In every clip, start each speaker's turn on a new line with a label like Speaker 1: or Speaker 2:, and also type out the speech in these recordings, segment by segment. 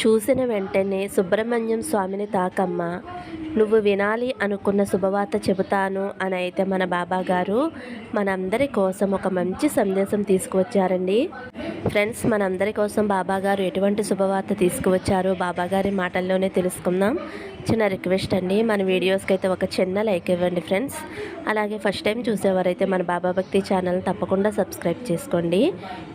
Speaker 1: చూసిన వెంటనే సుబ్రహ్మణ్యం స్వామిని తాకమ్మ నువ్వు వినాలి అనుకున్న శుభవార్త చెబుతాను అని అయితే మన బాబా గారు మనందరి కోసం ఒక మంచి సందేశం తీసుకువచ్చారండి. ఫ్రెండ్స్ మనందరి కోసం బాబా గారు ఎటువంటి శుభవార్త తీసుకువచ్చారో బాబా గారి మాటల్లోనే తెలుసుకుందాం. చిన్న రిక్వెస్ట్ అండి మన వీడియోస్కి అయితే ఒక చిన్న లైక్ ఇవ్వండి ఫ్రెండ్స్. అలాగే ఫస్ట్ టైం చూసేవారైతే మన బాబా భక్తి ఛానల్ తప్పకుండా సబ్స్క్రైబ్ చేసుకోండి.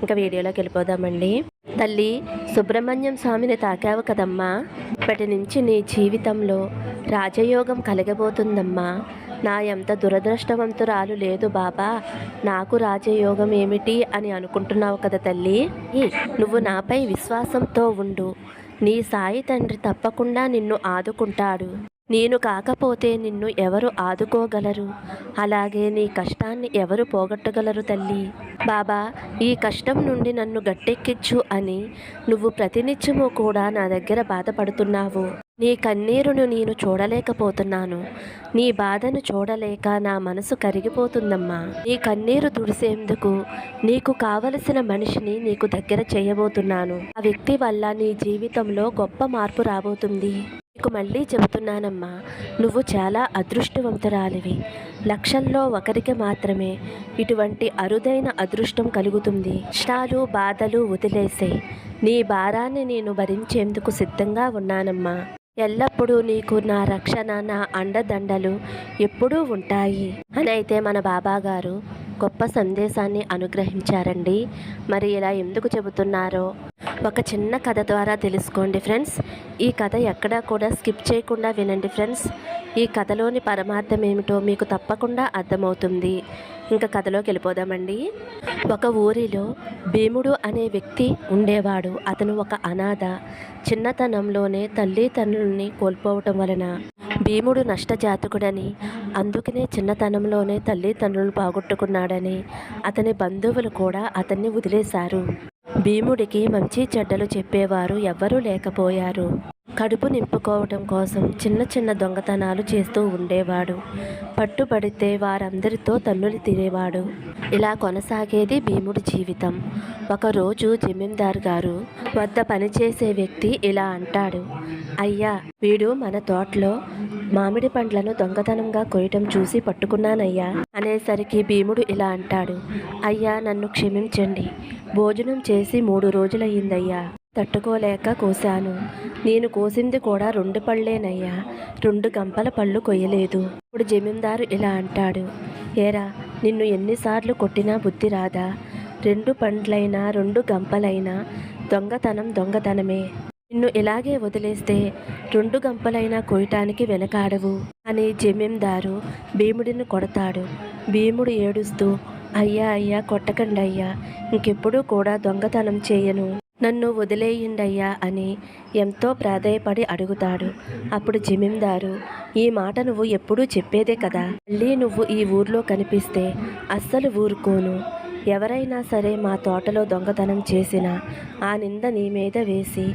Speaker 1: ఇంకా వీడియోలోకి వెళ్ళిపోదామండి. తల్లి సుబ్రహ్మణ్యం స్వామిని తాకావు కదమ్మా. ఇప్పటి నుంచి నీ జీవితంలో రాజయోగం కలగబోతుందమ్మా. నా ఎంత దురదృష్టవంతురాలు లేదు బాబా. నాకు రాజయోగం ఏమిటి అని అనుకుంటున్నావు కదా తల్లి? నువ్వు నాపై విశ్వాసంతో ఉండు. నీ సాయి తండ్రి తప్పకుండా నిన్ను ఆదుకుంటాడు. నేను కాకపోతే నిన్ను ఎవరు ఆదుకోగలరు? అలాగే నీ కష్టాన్ని ఎవరు పోగొట్టగలరు తల్లి? బాబా ఈ కష్టం నుండి నన్ను గట్టెక్కించు అని నువ్వు ప్రతినిత్యము కూడా నా దగ్గర బాధపడుతున్నావు. నీ కన్నీరును నేను చూడలేకపోతున్నాను. నీ బాధను చూడలేక నా మనసు కరిగిపోతుందమ్మా. నీ కన్నీరు తుడిసేందుకు నీకు కావలసిన మనిషిని నీకు దగ్గర చేయబోతున్నాను. ఆ వ్యక్తి వల్ల నీ జీవితంలో గొప్ప మార్పు రాబోతుంది. నీకు మళ్ళీ చెబుతున్నానమ్మా నువ్వు చాలా అదృష్టవంతురాలివి. లక్షల్లో ఒకరికి మాత్రమే ఇటువంటి అరుదైన అదృష్టం కలుగుతుంది. కష్టాలు బాధలు వదిలేసే నీ భారాన్ని నేను భరించేందుకు సిద్ధంగా ఉన్నానమ్మా. ఎల్లప్పుడూ నీకు నా రక్షణ నా అండదండలు ఎప్పుడూ ఉంటాయి. అని అయితే మన బాబా గారు గొప్ప సందేశాన్ని అనుగ్రహించారండి. మరి ఇలా ఎందుకు చెబుతున్నారో ఒక చిన్న కథ ద్వారా తెలుసుకోండి ఫ్రెండ్స్. ఈ కథ ఎక్కడా కూడా స్కిప్ చేయకుండా వినండి ఫ్రెండ్స్. ఈ కథలోని పరమార్థం ఏమిటో మీకు తప్పకుండా అర్థమవుతుంది. ఇంకా కథలోకి వెళ్ళిపోదామండి. ఒక ఊరిలో భీముడు అనే వ్యక్తి ఉండేవాడు. అతను ఒక అనాథ. చిన్నతనంలోనే తల్లిదండ్రుల్ని కోల్పోవటం వలన భీముడు నష్టజాతకుడని అందుకనే చిన్నతనంలోనే తల్లిదండ్రులను పోగొట్టుకున్నాడని అతని బంధువులు కూడా అతన్ని వదిలేశారు. భీముడికి మంచి చెడ్డలు చెప్పేవారు ఎవ్వరూ లేకపోయారు. కడుపు నింపుకోవటం కోసం చిన్న చిన్న దొంగతనాలు చేస్తూ ఉండేవాడు. పట్టుబడితే వారందరితో తన్నులు తినేవాడు. ఇలా కొనసాగేది భీముడి జీవితం. ఒకరోజు జమీందార్ గారు వద్ద పనిచేసే వ్యక్తి ఇలా అంటాడు. అయ్యా వీడు మన తోటలో మామిడి పండ్లను దొంగతనంగా కొయ్యటం చూసి పట్టుకున్నానయ్యా అనేసరికి భీముడు ఇలా అంటాడు. అయ్యా నన్ను క్షమించండి. భోజనం చేసి మూడు రోజులయ్యిందయ్యా. తట్టుకోలేక కోశాను. నేను కోసింది కూడా రెండు పళ్ళేనయ్యా. రెండు గంపల పళ్ళు కొయ్యలేదు. ఇప్పుడు జమీందారు ఇలా అంటాడు. ఏరా నిన్ను ఎన్నిసార్లు కొట్టినా బుద్ధి రాదా? రెండు పండ్లైనా రెండు గంపలైనా దొంగతనం దొంగతనమే. నిన్ను ఇలాగే వదిలేస్తే రెండు గంపలైనా కొయ్యటానికి వెనకాడవు. అని జమీందారు భీముడిని కొడతాడు. భీముడు ఏడుస్తూ అయ్యా అయ్యా కొట్టకండి అయ్యా ఇంకెప్పుడు కూడా దొంగతనం చేయను. నన్ను వదిలేయండయ్యా అని ఎంతో ప్రాధేయపడి అడుగుతాడు. అప్పుడు జమీందారు ఈ మాట నువ్వు ఎప్పుడూ చెప్పేదే కదా? మళ్ళీ నువ్వు ఈ ఊర్లో కనిపిస్తే అస్సలు ఊరుకోను. ఎవరైనా సరే మా తోటలో దొంగతనం చేసినా ఆ నింద నీ మీద వేసి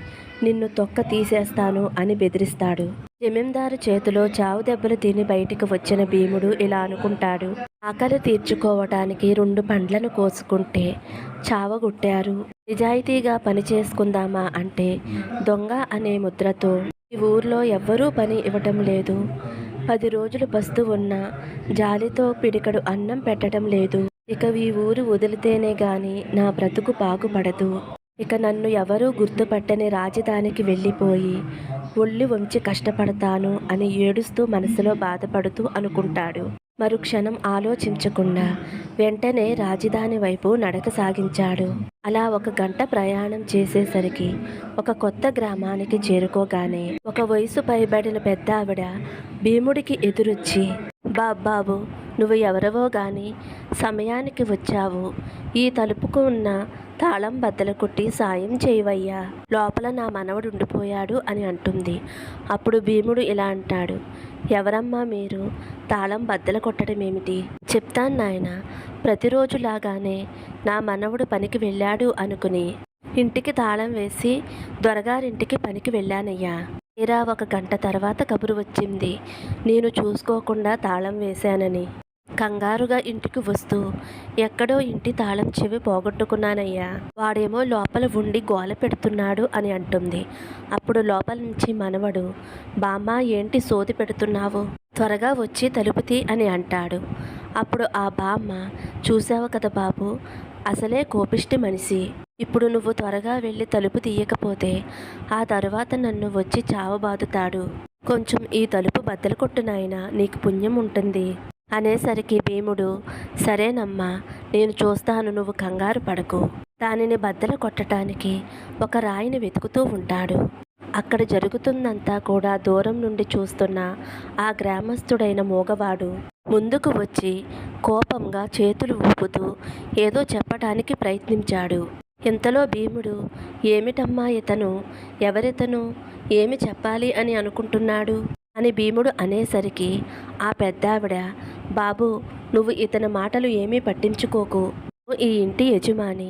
Speaker 1: నిన్ను తొక్క తీసేస్తాను అని బెదిరిస్తాడు. జమీందారు చేతిలో చావు దెబ్బలు తిని బయటికి వచ్చిన భీముడు ఇలా అనుకుంటాడు. ఆకలి తీర్చుకోవటానికి రెండు పండ్లను కోసుకుంటే చావగొట్టారు. నిజాయితీగా పని చేసుకుందామా అంటే దొంగ అనే ముద్రతో ఈ ఊర్లో ఎవ్వరూ పని ఇవ్వటం లేదు. పది రోజులు బస్తు ఉన్న జాలితో పిడికడు అన్నం పెట్టడం లేదు. ఇక ఈ ఊరు వదిలితేనే గాని నా బ్రతుకు బాగుపడదు. ఇక నన్ను ఎవరూ గుర్తుపట్టని రాజధానికి వెళ్ళిపోయి ఒళ్ళు వంచి కష్టపడతాను అని ఏడుస్తూ మనసులో బాధపడుతూ అనుకుంటాడు. మరుక్షణం ఆలోచించకుండా వెంటనే రాజధాని వైపు నడక సాగించాడు. అలా ఒక గంట ప్రయాణం చేసేసరికి ఒక కొత్త గ్రామానికి చేరుకోగానే ఒక వయసు పైబడిన పెద్ద ఆవిడ భీముడికి ఎదురొచ్చి బాబాబు నువ్వు ఎవరవో గాని సమయానికి వచ్చావు. ఈ తలుపుకు ఉన్న తాళం బద్దలు కొట్టి సాయం చేయవయ్యా. లోపల నా మనవడు ఉండిపోయాడు అని అంటుంది. అప్పుడు భీముడు ఇలా అంటాడు. ఎవరమ్మా మీరు? తాళం బద్దలు కొట్టడం ఏమిటి? చెప్తాను నాయన. ప్రతిరోజులాగానే నా మనవడు పనికి వెళ్ళాడు అనుకుని ఇంటికి తాళం వేసి దొరగారింటికి పనికి వెళ్ళానయ్యా. తీరా ఒక గంట తర్వాత కబురు వచ్చింది. నేను చూసుకోకుండా తాళం వేశానని. కంగారుగా ఇంటికి వస్తూ ఎక్కడో ఇంటి తాళం చెవి పోగొట్టుకున్నానయ్యా. వాడేమో లోపల ఉండి గోల పెడుతున్నాడు అని అంటుంది. అప్పుడు లోపల నుంచి మనవడు బామ్మ ఏంటి సోది పెడుతున్నావు? త్వరగా వచ్చి తలుపుతీ అని అంటాడు. అప్పుడు ఆ బామ్మ చూసావు కదా బాబు అసలే కోపిష్టి మనిషి. ఇప్పుడు నువ్వు త్వరగా వెళ్ళి తలుపు తీయకపోతే ఆ తరువాత నన్ను వచ్చి చావబాదుతాడు కొంచెం ఈ తలుపు బద్దలు కొట్టు నాయన నీకు పుణ్యం ఉంటుంది. అనేసరికి భీముడు సరేనమ్మా నేను చూస్తాను నువ్వు కంగారు పడకు. దానిని బద్దలు కొట్టడానికి ఒక రాయిని వెతుకుతూ ఉంటాడు. అక్కడ జరుగుతుందంతా కూడా దూరం నుండి చూస్తున్న ఆ గ్రామస్థుడైన మూగవాడు ముందుకు వచ్చి కోపంగా చేతులు ఊపుతూ ఏదో చెప్పటానికి ప్రయత్నించాడు. ఇంతలో భీముడు ఏమిటమ్మా ఇతను? ఎవరితను? ఏమి చెప్పాలి అని అనుకుంటున్నాడు? అని భీముడు అనేసరికి ఆ పెద్దావిడ బాబు నువ్వు ఇతని మాటలు ఏమీ పట్టించుకోకు. ఈ ఇంటి యజమాని.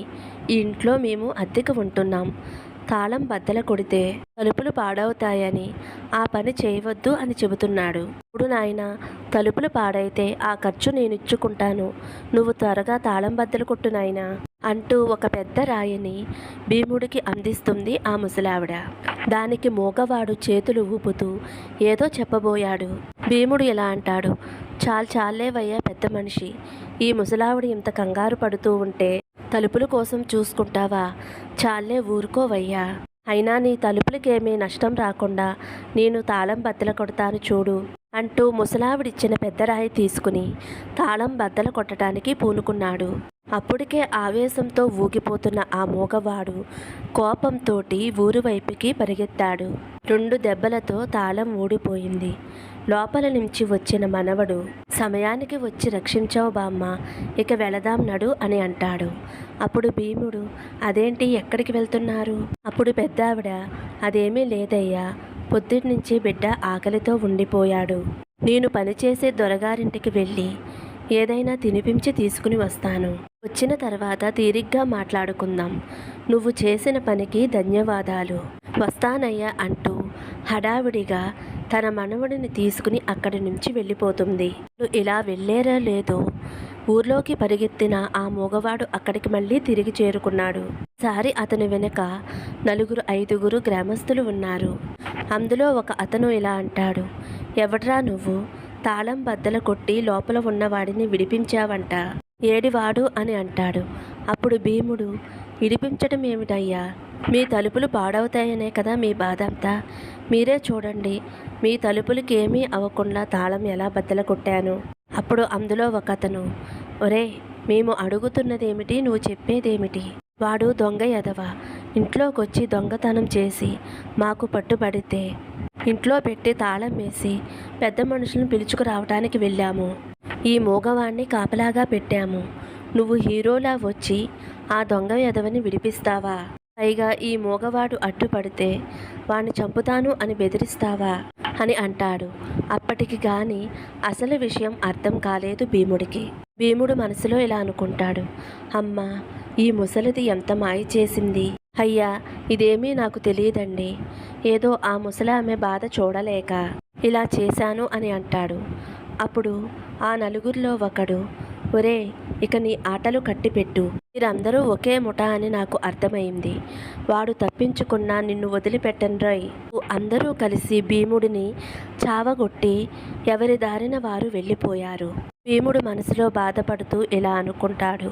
Speaker 1: ఈ ఇంట్లో మేము అద్దెకు ఉంటున్నాం. తాళం బద్దల కొడితే తలుపులు పాడవుతాయని ఆ పని చేయవద్దు అని చెబుతున్నాడు. ఇప్పుడు నాయన తలుపులు పాడైతే ఆ ఖర్చు నేను ఇచ్చుకుంటాను నువ్వు త్వరగా తాళం బద్దలు కొట్టు నాయనా. అంటూ ఒక పెద్ద రాయిని భీముడికి అందిస్తుంది ఆ ముసలావిడ. దానికి మూగవాడు చేతులు ఊపుతూ ఏదో చెప్పబోయాడు. భీముడు ఇలా అంటాడు చాలు చాలేవయ్యా పెద్ద మనిషి ఈ ముసలావిడ ఇంత కంగారు పడుతూ ఉంటే తలుపుల కోసం చూసుకుంటావా? చాలే ఊరుకోవయ్యా. అయినా నీ తలుపులకేమీ నష్టం రాకుండా నేను తాళం బద్దల కొడతాను చూడు. అంటూ ముసలావిడిచ్చిన పెద్ద రాయి తీసుకుని తాళం బద్దల కొట్టడానికి పూనుకున్నాడు. అప్పటికే ఆవేశంతో ఊగిపోతున్న ఆ మూగవాడు కోపంతోటి ఊరు వైపుకి పరిగెత్తాడు. రెండు దెబ్బలతో తాళం ఊడిపోయింది. లోపల నుంచి వచ్చిన మనవడు సమయానికి వచ్చి రక్షించావు బామ్మ ఇక వెళదాం నడు అని అంటాడు. అప్పుడు భీముడు అదేంటి ఎక్కడికి వెళ్తున్నారు? అప్పుడు పెద్దావిడ అదేమీ లేదయ్యా పొద్దున్నుంచి బిడ్డ ఆకలితో ఉండిపోయాడు. నేను పనిచేసే దొరగారింటికి వెళ్ళి ఏదైనా తినిపించి తీసుకుని వస్తాను. వచ్చిన తర్వాత తీరిగ్గా మాట్లాడుకుందాం. నువ్వు చేసిన పనికి ధన్యవాదాలు. వస్తానయ్యా అంటూ హడావిడిగా తన మనవడిని తీసుకుని అక్కడి నుంచి వెళ్ళిపోతుంది. ఇలా వెళ్ళేరా లేదో ఊర్లోకి పరిగెత్తిన ఆ మూగవాడు అక్కడికి మళ్ళీ తిరిగి చేరుకున్నాడు. సారి అతని వెనుక నలుగురు ఐదుగురు గ్రామస్తులు ఉన్నారు. అందులో ఒక అతను ఇలా అంటాడు ఎవడ్రా నువ్వు? తాళం బద్దల కొట్టి లోపల ఉన్నవాడిని విడిపించావంట. ఏడివాడు అని అంటాడు. అప్పుడు భీముడు విడిపించటం ఏమిటయ్యా? మీ తలుపులు పాడవుతాయనే కదా మీ బాధ అంతా మీరే చూడండి. మీ తలుపులకి ఏమీ అవ్వకుండా తాళం ఎలా బద్దల కొట్టాను? అప్పుడు అందులో ఒక అతను ఒరే మేము అడుగుతున్నదేమిటి? నువ్వు చెప్పేదేమిటి? వాడు దొంగ ఎదవ ఇంట్లోకొచ్చి దొంగతనం చేసి మాకు పట్టుబడితే ఇంట్లో పెట్టి తాళం వేసి పెద్ద మనుషులను పిలుచుకురావటానికి వెళ్ళాము. ఈ మూగవాణ్ణి కాపలాగా పెట్టాము. నువ్వు హీరోలా వచ్చి ఆ దొంగ ఎదవని విడిపిస్తావా? పైగా ఈ మూగవాడు అడ్డుపడితే వాణ్ణి చంపుతాను అని బెదిరిస్తావా? అని అంటాడు. అప్పటికి గాని అసలు విషయం అర్థం కాలేదు భీముడికి. భీముడు మనసులో ఇలా అనుకుంటాడు. అమ్మా ఈ ముసలిది ఎంత మాయ చేసింది? అయ్యా ఇదేమీ నాకు తెలియదండి. ఏదో ఆ ముసలి ఆమె బాధ చూడలేక ఇలా చేశాను అని అంటాడు. అప్పుడు ఆ నలుగురిలో ఒకడు ఒరే ఇక నీ ఆటలు కట్టిపెట్టు. మీరందరూ ఒకే ముఠ అని నాకు అర్థమైంది. వాడు తప్పించుకున్నా నిన్ను వదిలిపెట్టన్రోయ్. అందరూ కలిసి భీముడిని చావగొట్టి ఎవరి దారిన వారు వెళ్ళిపోయారు. భీముడు మనసులో బాధపడుతూ ఇలా అనుకుంటాడు.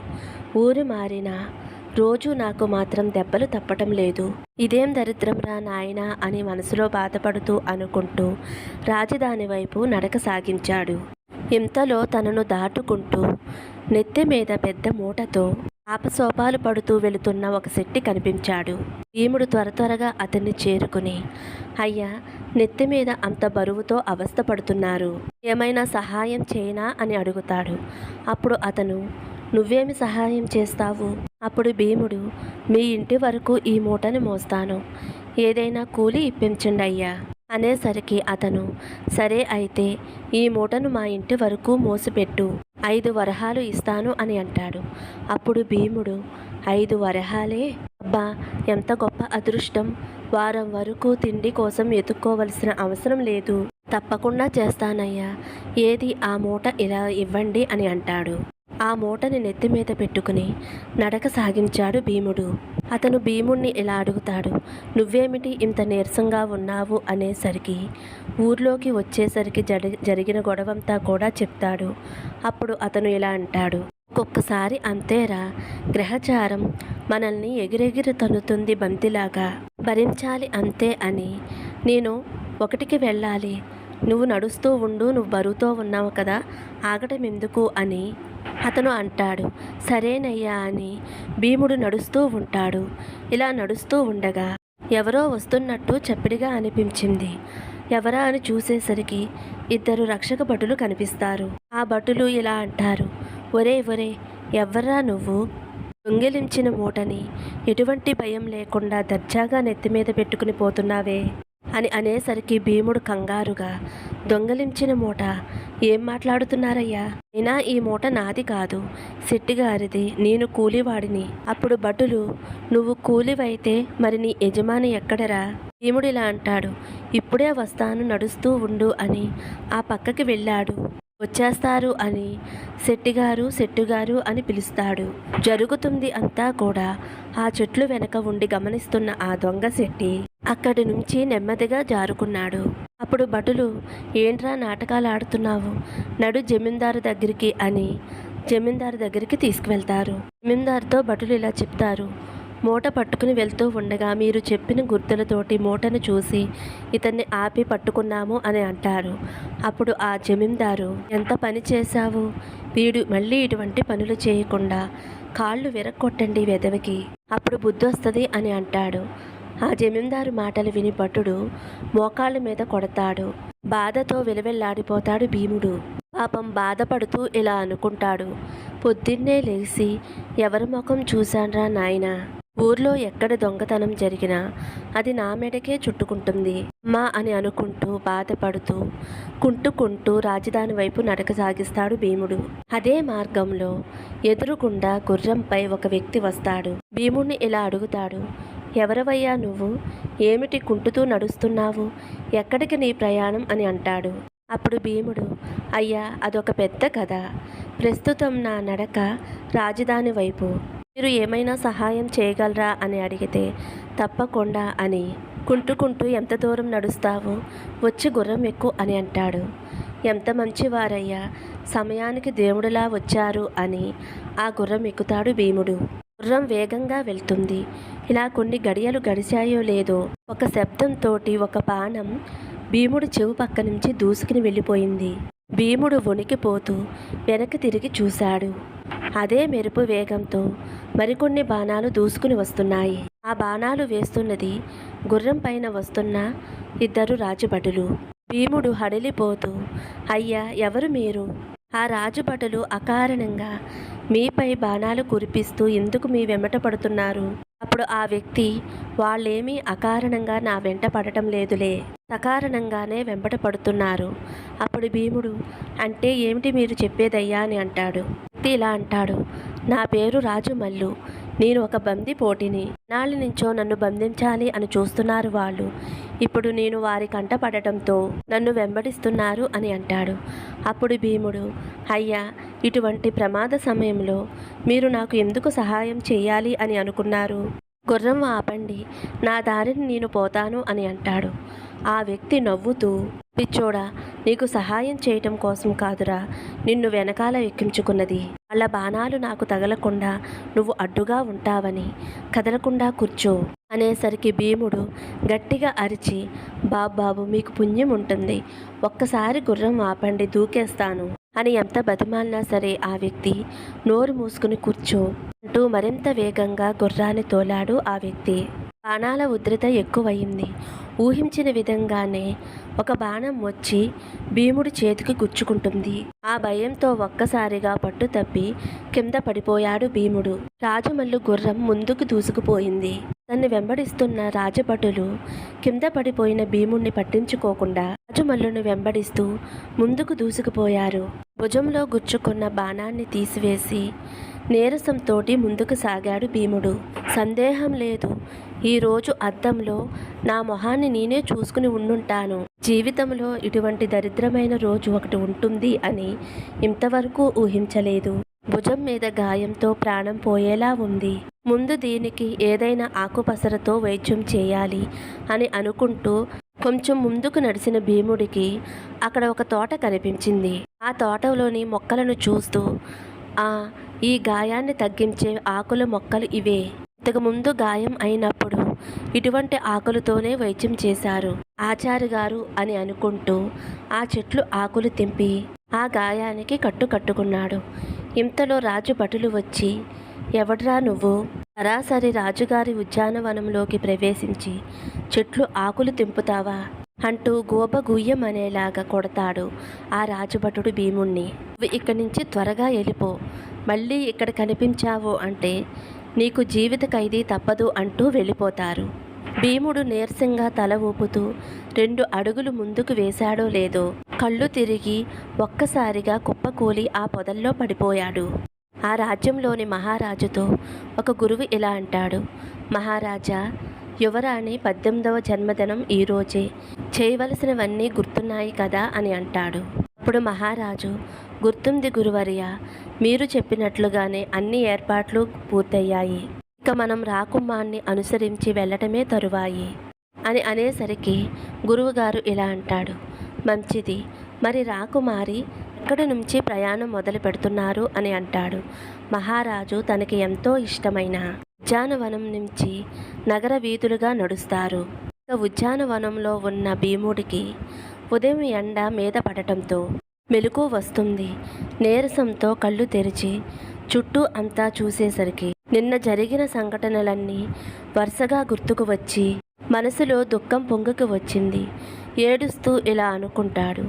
Speaker 1: ఊరు మారినా రోజు నాకు మాత్రం దెబ్బలు తప్పటం లేదు. ఇదేం దరిద్రంరా నాయనా అని మనసులో బాధపడుతూ అనుకుంటూ రాజధాని వైపు నడక సాగించాడు. ఇంతలో తనను దాటుకుంటూ నెత్తి మీద పెద్ద మూటతో ఆపసోపాలు పడుతూ వెళుతున్న ఒక శెట్టి కనిపించాడు. భీముడు త్వర త్వరగా అతన్ని చేరుకుని అయ్యా నెత్తి మీద అంత బరువుతో అవస్థ పడుతున్నారు. ఏమైనా సహాయం చేయనా? అని అడుగుతాడు. అప్పుడు అతను నువ్వేమి సహాయం చేస్తావు? అప్పుడు భీముడు మీ ఇంటి వరకు ఈ మూటని మోస్తాను. ఏదైనా కూలి ఇప్పించండి అయ్యా. అనేసరికి అతను సరే అయితే ఈ మూటను మా ఇంటి వరకు మోసిపెట్టు ఐదు వరహాలు ఇస్తాను అని అంటాడు. అప్పుడు భీముడు ఐదు వరహాలే? అబ్బా ఎంత గొప్ప అదృష్టం! వారం వరకు తిండి కోసం ఎత్తుక్కోవలసిన అవసరం లేదు. తప్పకుండా చేస్తానయ్యా. ఏది ఆ మూట ఇలా ఇవ్వండి అని అంటాడు. ఆ మూటని నెత్తి మీద పెట్టుకుని నడక సాగించాడు భీముడు. అతను భీముణ్ణి ఇలా అడుగుతాడు నువ్వేమిటి ఇంత నీరసంగా ఉన్నావు? అనేసరికి ఊర్లోకి వచ్చేసరికి జరి జరిగిన గొడవంతా కూడా చెప్తాడు. అప్పుడు అతను ఇలా అంటాడు ఒక్కొక్కసారి అంతేరా గ్రహచారం మనల్ని ఎగిరెగిరి తన్నుతుంది బంతిలాగా. భరించాలి అంతే అని. నేను ఒకటికి వెళ్ళాలి నువ్వు నడుస్తూ ఉండు నువ్వు బరువుతో ఉన్నావు కదా ఆగటం ఎందుకు అని అతను అంటాడు. సరేనయ్యా అని భీముడు నడుస్తూ ఉంటాడు. ఇలా నడుస్తూ ఉండగా ఎవరో వస్తున్నట్టు చప్పిడిగా అనిపించింది. ఎవరా అని చూసేసరికి ఇద్దరు రక్షక భటులు కనిపిస్తారు. ఆ భటులు ఇలా అంటారు. ఒరే ఒరే ఎవ్వరా నువ్వు? దొంగిలించిన మూటని ఎటువంటి భయం లేకుండా దర్జాగా నెత్తి మీద పెట్టుకుని పోతున్నావే? అని అనేసరికి భీముడు కంగారుగా దొంగలించిన మూట ఏం మాట్లాడుతున్నారయ్యా? అయినా ఈ మూట నాది కాదు. శెట్టిగారిది నేను కూలివాడిని. అప్పుడు భటులు నువ్వు కూలివైతే మరి నీ యజమాని ఎక్కడరా భీముడు ఇలా అంటాడు. ఇప్పుడే వస్తాను నడుస్తూ ఉండు అని ఆ పక్కకి వెళ్ళాడు. వచ్చేస్తారు అని శెట్టిగారు శెట్టుగారు అని పిలుస్తాడు. జరుగుతుంది అంతా కూడా ఆ చెట్లు వెనక ఉండి గమనిస్తున్న ఆ దొంగ శెట్టి అక్కడి నుంచి నెమ్మదిగా జారుకున్నాడు. అప్పుడు భటులు ఏంట్రా నాటకాలు ఆడుతున్నావు? నడు జమీందారు దగ్గరికి అని జమీందారు దగ్గరికి తీసుకువెళ్తారు. జమీందారుతో భటులు ఇలా చెప్తారు మూట పట్టుకుని వెళ్తూ ఉండగా మీరు చెప్పిన గుర్తులతోటి మూటను చూసి ఇతన్ని ఆపి పట్టుకున్నాము అని అంటారు. అప్పుడు ఆ జమీందారు ఎంత పని చేశావు? వీడు మళ్ళీ ఇటువంటి పనులు చేయకుండా కాళ్ళు విరక్కొట్టండి వెదవికి అప్పుడు బుద్ధి వస్తుంది అని అంటాడు. ఆ జమీందారు మాటలు విని భటుడు మోకాళ్ళ మీద కొడతాడు. బాధతో విలవెల్లాడిపోతాడు భీముడు. పాపం బాధపడుతూ ఇలా అనుకుంటాడు. పొద్దున్నే లేచి ఎవరి ముఖం చూశాన్రా నాయనా? ఊర్లో ఎక్కడ దొంగతనం జరిగినా అది నా మెడకే చుట్టుకుంటుంది. మా అని అనుకుంటూ బాధపడుతూ కుంటుకుంటూ రాజధాని వైపు నడక సాగిస్తాడు భీముడు. అదే మార్గంలో ఎదురుగుండా గుర్రంపై ఒక వ్యక్తి వస్తాడు. భీముణ్ణి ఇలా అడుగుతాడు ఎవరవయ్యా నువ్వు? ఏమిటి కుంటుతూ నడుస్తున్నావు? ఎక్కడికి నీ ప్రయాణం అని అంటాడు. అప్పుడు భీముడు అయ్యా అదొక పెద్ద కథ. ప్రస్తుతం నా నడక రాజధాని వైపు. మీరు ఏమైనా సహాయం చేయగలరా అని అడిగితే తప్పకుండా అని. కుంటుకుంటూ ఎంత దూరం నడుస్తావు? వచ్చి గుర్రం ఎక్కు అని అంటాడు. ఎంత మంచివారయ్యా సమయానికి దేవుడిలా వచ్చారు అని ఆ గుర్రం ఎక్కుతాడు భీముడు. గుర్రం వేగంగా వెళ్తుంది. ఇలా కొన్ని గడియలు గడిచాయో లేదో ఒక శబ్దంతోటి ఒక బాణం భీముడు చెవు పక్క నుంచి దూసుకుని వెళ్ళిపోయింది. భీముడు వణికిపోతూ వెనక్కి తిరిగి చూశాడు. అదే మెరుపు వేగంతో మరికొన్ని బాణాలు దూసుకుని వస్తున్నాయి. ఆ బాణాలు వేస్తున్నది గుర్రం పైన వస్తున్న ఇద్దరు రాజభటులు. భీముడు హడలిపోతూ అయ్యా ఎవరు మీరు? ఆ రాజుభటులు అకారణంగా మీపై బాణాలు కురిపిస్తూ ఎందుకు మీ వెంబట పడుతున్నారు? అప్పుడు ఆ వ్యక్తి వాళ్ళేమీ అకారణంగా నా వెంట పడటం లేదులే సకారణంగానే వెంబట పడుతున్నారు. అప్పుడు భీముడు అంటే ఏమిటి మీరు చెప్పేదయ్యా అని అంటాడు. వ్యక్తి ఇలా అంటాడు నా పేరు రాజు మల్లు నేను ఒక బంది పోటీని నాళ్ళ నుంచో నన్ను బంధించాలి అని చూస్తున్నారు వాళ్ళు. ఇప్పుడు నేను వారి కంట పడటంతో నన్ను వెంబడిస్తున్నారు అని అంటాడు. అప్పుడు భీముడు అయ్యా ఇటువంటి ప్రమాద సమయంలో మీరు నాకు ఎందుకు సహాయం చేయాలి అని అనుకున్నారు? గుర్రం ఆపండి నా దారిని నేను పోతాను అని అంటాడు. ఆ వ్యక్తి నవ్వుతూ పిచ్చోడా నీకు సహాయం చేయటం కోసం కాదురా. నిన్ను వెనకాల ఎక్కించుకున్నది. వాళ్ళ బాణాలు నాకు తగలకుండా నువ్వు అడ్డుగా ఉంటావని. కదలకుండా కూర్చో. అనేసరికి భీముడు గట్టిగా అరిచి బాబాబు మీకు పుణ్యం ఉంటుంది. ఒక్కసారి గుర్రం ఆపండి దూకేస్తాను. అని ఎంత బతిమాలినా సరే ఆ వ్యక్తి నోరు మూసుకుని కూర్చో అంటూ మరింత వేగంగా గుర్రాన్ని తోలాడు ఆ వ్యక్తి. బాణాల ఉధృత ఎక్కువయింది. ఊహించిన విధంగానే ఒక బాణం వచ్చి భీముడి చేతికి గుచ్చుకుంటుంది. ఆ భయంతో ఒక్కసారిగా పట్టు తప్పి కింద పడిపోయాడు భీముడు. రాజమల్లు గుర్రం ముందుకు దూసుకుపోయింది. తన్ని వెంబడిస్తున్న రాజభటులు కింద పడిపోయిన భీముణ్ణి పట్టించుకోకుండా రాజమల్లును వెంబడిస్తూ ముందుకు దూసుకుపోయారు. భుజంలో గుచ్చుకున్న బాణాన్ని తీసివేసి నీరసంతోటి ముందుకు సాగాడు భీముడు. సందేహం లేదు. ఈరోజు అద్దంలో నా మొహాన్ని నేనే చూసుకుని ఉండుంటాను. జీవితంలో ఇటువంటి దరిద్రమైన రోజు ఒకటి ఉంటుంది అని ఇంతవరకు ఊహించలేదు. భుజం మీద గాయంతో ప్రాణం పోయేలా ఉంది. ముందు దీనికి ఏదైనా ఆకుపసరతో వైద్యం చేయాలి అని అనుకుంటూ కొంచెం ముందుకు నడిచిన భీముడికి అక్కడ ఒక తోట కనిపించింది. ఆ తోటలోని మొక్కలను చూస్తూ ఆ ఈ గాయాన్ని తగ్గించే ఆకుల మొక్కలు ఇవే. ఇంతకు ముందు గాయం అయినప్పుడు ఇటువంటి ఆకులతోనే వైద్యం చేశారు ఆచారి గారు అని అనుకుంటూ ఆ చెట్లు ఆకులు తెంపి ఆ గాయానికి కట్టు కట్టుకున్నాడు. ఇంతలో రాజు భటులు వచ్చి ఎవడ్రా నువ్వు? సరాసరి రాజుగారి ఉద్యానవనంలోకి ప్రవేశించి చెట్లు ఆకులు తెంపుతావా? అంటూ గోప గుయ్యం అనేలాగా కొడతాడు ఆ రాజభటుడు భీముణ్ణి. "నువ్వు ఇక్కడి నుంచి త్వరగా వెళ్ళిపో. మళ్ళీ ఇక్కడ కనిపించావు అంటే నీకు జీవిత ఖైదీ తప్పదు అంటూ వెళ్ళిపోతారు. భీముడు నీరసంగా తల ఊపుతూ రెండు అడుగులు ముందుకు వేశాడో లేదో కళ్ళు తిరిగి ఒక్కసారిగా కుప్పకూలి ఆ పొదల్లో పడిపోయాడు. ఆ రాజ్యంలోని మహారాజుతో ఒక గురువు ఇలా అంటాడు మహారాజా యువరాణి పద్దెనిమిదవ జన్మదినం ఈరోజే చేయవలసినవన్నీ గుర్తున్నాయి కదా అని అంటాడు. అప్పుడు మహారాజు గుర్తుంది గురువర్య మీరు చెప్పినట్లుగానే అన్ని ఏర్పాట్లు పూర్తయ్యాయి. ఇక మనం రాకుమ్మాన్ని అనుసరించి వెళ్ళటమే తరువాయి అని అనేసరికి గురువుగారు ఇలా అంటాడు. మంచిది. మరి రాకుమారి ఎక్కడి నుంచి ప్రయాణం మొదలు పెడుతున్నారు అని అంటాడు. మహారాజు తనకి ఎంతో ఇష్టమైన ఉద్యానవనం నుంచి నగర వీధులుగా నడుస్తారు. ఇక ఉద్యానవనంలో ఉన్న భీముడికి ఉదయం ఎండ మీద పడటంతో మెలకు వస్తుంది. నీరసంతో కళ్ళు తెరిచి చుట్టూ అంతా చూసేసరికి నిన్న జరిగిన సంఘటనలన్నీ వరుసగా గుర్తుకు వచ్చి మనసులో దుఃఖం పొంగుకు వచ్చింది. ఏడుస్తూ ఇలా అనుకుంటాడు.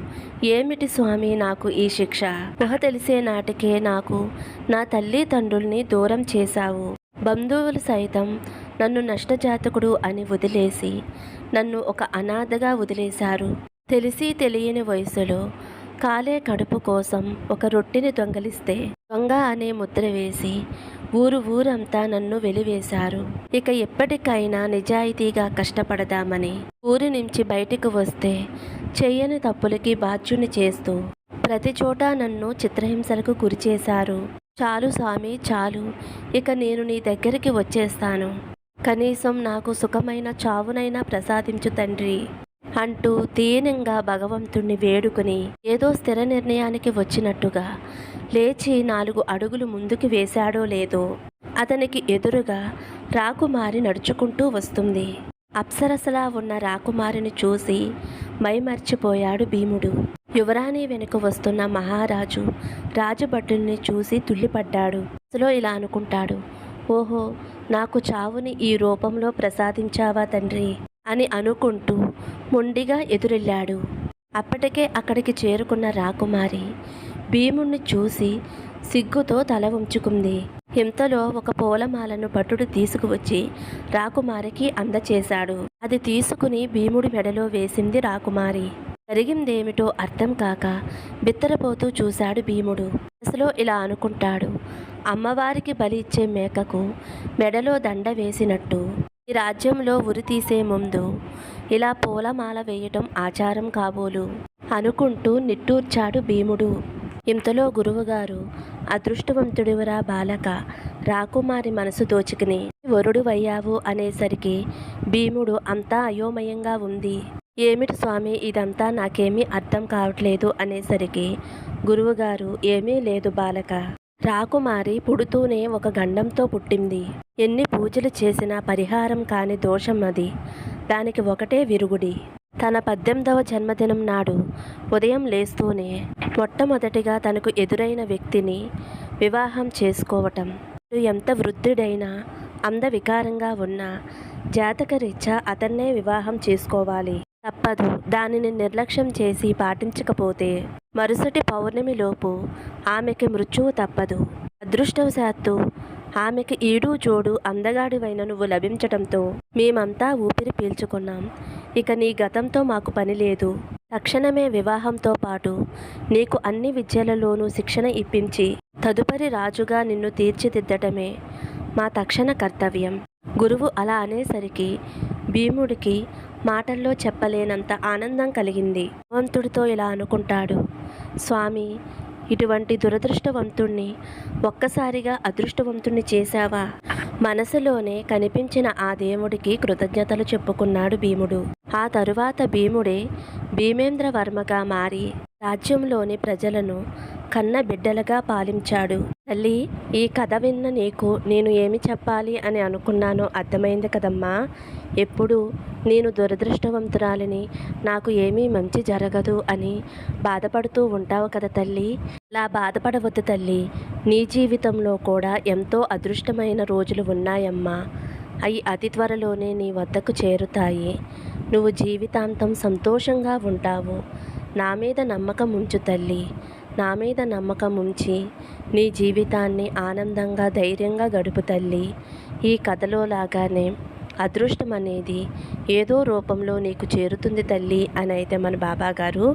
Speaker 1: ఏమిటి స్వామి నాకు ఈ శిక్ష? ఊహ తెలిసే నాటికే నాకు నా తల్లిదండ్రుల్ని దూరం చేశావు. బంధువులు సైతం నన్ను నష్టజాతకుడు అని వదిలేసి నన్ను ఒక అనాథగా వదిలేశారు. తెలిసి తెలియని వయసులో కాలే కడుపు కోసం ఒక రొట్టెని దొంగలిస్తే దొంగ అనే ముద్ర వేసి ఊరు ఊరంతా నన్ను వెలివేశారు. ఇక ఎప్పటికైనా నిజాయితీగా కష్టపడదామని ఊరి నుంచి బయటకు వస్తే చెయ్యని తప్పులకి బాధ్యుని చేస్తూ ప్రతి చోట నన్ను చిత్రహింసలకు గురిచేశారు చాలు స్వామి చాలు. ఇక నేను నీ దగ్గరికి వచ్చేస్తాను. కనీసం నాకు సుఖమైన చావునైనా ప్రసాదించు తండ్రి. అంటూ దీనంగా భగవంతుణ్ణి వేడుకుని ఏదో స్థిర నిర్ణయానికి వచ్చినట్టుగా లేచి నాలుగు అడుగులు ముందుకు వేశాడో లేదో అతనికి ఎదురుగా రాకుమారి నడుచుకుంటూ వస్తుంది. అప్సరసలా ఉన్న రాకుమారిని చూసి మైమర్చిపోయాడు భీముడు. యువరాణి వెనుక వస్తున్న మహారాజు రాజభటుల్ని చూసి తుల్లిపడ్డాడు. అసలో ఇలా అనుకుంటాడు. ఓహో నాకు చావుని ఈ రూపంలో ప్రసాదించావా తండ్రి? అని అనుకుంటూ మొండిగా ఎదురెళ్ళాడు. అప్పటికే అక్కడికి చేరుకున్న రాకుమారి భీముణ్ణి చూసి సిగ్గుతో తల ఉంచుకుంది. ఇంతలో ఒక పూలమాలను భటుడు తీసుకువచ్చి రాకుమారికి అందచేశాడు. అది తీసుకుని భీముడి మెడలో వేసింది రాకుమారి. జరిగిందేమిటో అర్థం కాక బిత్తరపోతూ చూశాడు భీముడు. మనసులో ఇలా అనుకుంటాడు. అమ్మవారికి బలి ఇచ్చే మేకకు మెడలో దండ వేసినట్టు. ఈ రాజ్యంలో ఉరి తీసే ముందు ఇలా పూలమాల వేయటం ఆచారం కాబోలు అనుకుంటూ నిట్టూర్చాడు భీముడు. ఇంతలో గురువుగారు అదృష్టవంతుడివరా బాలక రాకుమారి మనసు దోచుకుని వరుడు వయ్యావు అనేసరికి భీముడు అంతా అయోమయంగా ఉంది. ఏమిటి స్వామి ఇదంతా నాకేమీ అర్థం కావట్లేదు అనేసరికి గురువుగారు ఏమీ లేదు బాలక. రాకుమారి పుడుతూనే ఒక గండంతో పుట్టింది. ఎన్ని పూజలు చేసినా పరిహారం కాని దోషం అది. దానికి ఒకటే విరుగుడి. తన పద్దెనిమిదవ జన్మదినం నాడు ఉదయం లేస్తూనే మొట్టమొదటిగా తనకు ఎదురైన వ్యక్తిని వివాహం చేసుకోవటం. ఎంత వృద్ధుడైనా అందవికారంగా ఉన్నా జాతకరీత్యా అతన్నే వివాహం చేసుకోవాలి. తప్పదు. దానిని నిర్లక్ష్యం చేసి పాటించకపోతే మరుసటి పౌర్ణమిలోపు ఆమెకి మృత్యువు తప్పదు. అదృష్టవశాత్తు ఆమెకి ఈడు జోడు అందగాడివైన నువ్వు లభించటంతో మేమంతా ఊపిరి పీల్చుకున్నాం. ఇక నీ గతంతో మాకు పని లేదు. తక్షణమే వివాహంతో పాటు నీకు అన్ని విద్యలలోనూ శిక్షణ ఇప్పించి తదుపరి రాజుగా నిన్ను తీర్చిదిద్దటమే మా తక్షణ కర్తవ్యం. గురువు అలా అనేసరికి భీముడికి మాటల్లో చెప్పలేనంత ఆనందం కలిగింది. భగవంతుడితో ఇలా అనుకుంటాడు. స్వామి ఇటువంటి దురదృష్టవంతుణ్ణి ఒక్కసారిగా అదృష్టవంతుణ్ణి చేశావా? మనసులోనే కనిపించిన ఆ దేవుడికి కృతజ్ఞతలు చెప్పుకున్నాడు భీముడు. ఆ తరువాత భీముడే భీమేంద్ర వర్మగా మారి రాజ్యంలోని ప్రజలను కన్న బిడ్డలుగా పాలించాడు. తల్లి ఈ కథ విన్న నీకు నేను ఏమి చెప్పాలి అని అనుకున్నానో అర్థమైంది కదమ్మా. ఎప్పుడు? నేను దురదృష్టవంతురాలిని. నాకు ఏమీ మంచి జరగదు అని బాధపడుతూ ఉంటావు కదా తల్లి. ఇలా బాధపడవద్దు తల్లి. నీ జీవితంలో కూడా ఎంతో అదృష్టమైన రోజులు ఉన్నాయమ్మా. అవి అతి త్వరలోనే నీ వద్దకు చేరుతాయి. నువ్వు జీవితాంతం సంతోషంగా ఉంటావు. నా మీద నమ్మకం ఉంచు తల్లి. నా మీద నమ్మకం ఉంచి నీ జీవితాన్ని ఆనందంగా ధైర్యంగా గడుపు తల్లి. ఈ కథలో లాగానే అదృష్టం అనేది ఏదో రూపంలో నీకు చేరుతుంది తల్లి అని అయితే మన బాబా గారు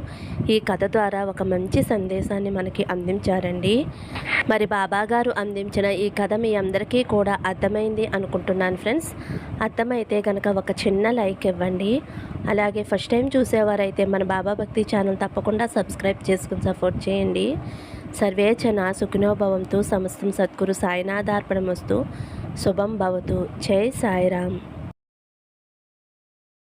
Speaker 1: ఈ కథ ద్వారా ఒక మంచి సందేశాన్ని మనకి అందించారండి. మరి బాబా గారు అందించిన ఈ కథ మీ అందరికీ కూడా అర్థమైంది అనుకుంటున్నాను ఫ్రెండ్స్. అర్థమైతే కనుక ఒక చిన్న లైక్ ఇవ్వండి. అలాగే ఫస్ట్ టైం చూసేవారైతే మన బాబా భక్తి ఛానల్ తప్పకుండా సబ్స్క్రైబ్ చేసుకుని సపోర్ట్ చేయండి. సర్వే జన సమస్తం సద్గురు సాయినాథార్పణమస్తు శుభం భవతు. జై సాయిరామ్.